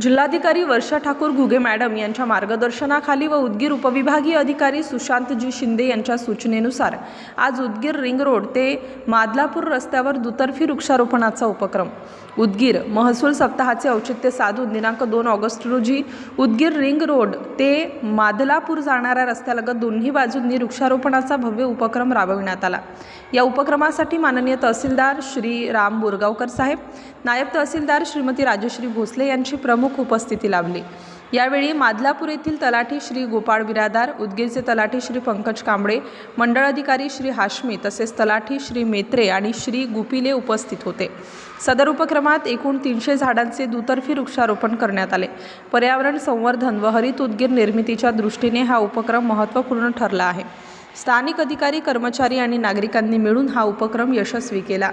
जिल्हाधिकारी वर्षा ठाकूर घुगे मॅडम यांच्या मार्गदर्शनाखाली व उदगीर उपविभागीय अधिकारी सुशांतजी शिंदे यांच्या सूचनेनुसार आज उदगीर रिंग रोड ते मादलापूर रस्त्यावर दुतर्फी वृक्षारोपणाचा उपक्रम. उदगीर महसूल सप्ताहाचे औचित्य साधून दिनांक दोन ऑगस्ट रोजी उदगीर रिंग रोड ते मादलापूर जाणाऱ्या रस्त्यालगत दोन्ही बाजूंनी वृक्षारोपणाचा भव्य उपक्रम राबविण्यात आला. या उपक्रमासाठी माननीय तहसीलदार श्री राम बोरगावकर साहेब नायब तहसीलदार श्रीमती राजश्री भोसले यांची प्रमुख उपस्थिती लाभली. यावेळी मादलापूर येथील तलाठी श्री गोपाळ बिरादार उदगीरचे तलाठी श्री पंकज कांबळे मंडळ अधिकारी श्री हाशमी तसेच तलाठी श्री मेत्रे आणि श्री गुपिले उपस्थित होते. सदर उपक्रमात एकूण तीनशे झाडांचे दुतर्फी वृक्षारोपण करण्यात आले. पर्यावरण संवर्धन व हरित उदगीर निर्मितीच्या दृष्टीने हा उपक्रम महत्त्वपूर्ण ठरला आहे. स्थानिक अधिकारी कर्मचारी आणि नागरिकांनी मिळून हा उपक्रम यशस्वी केला.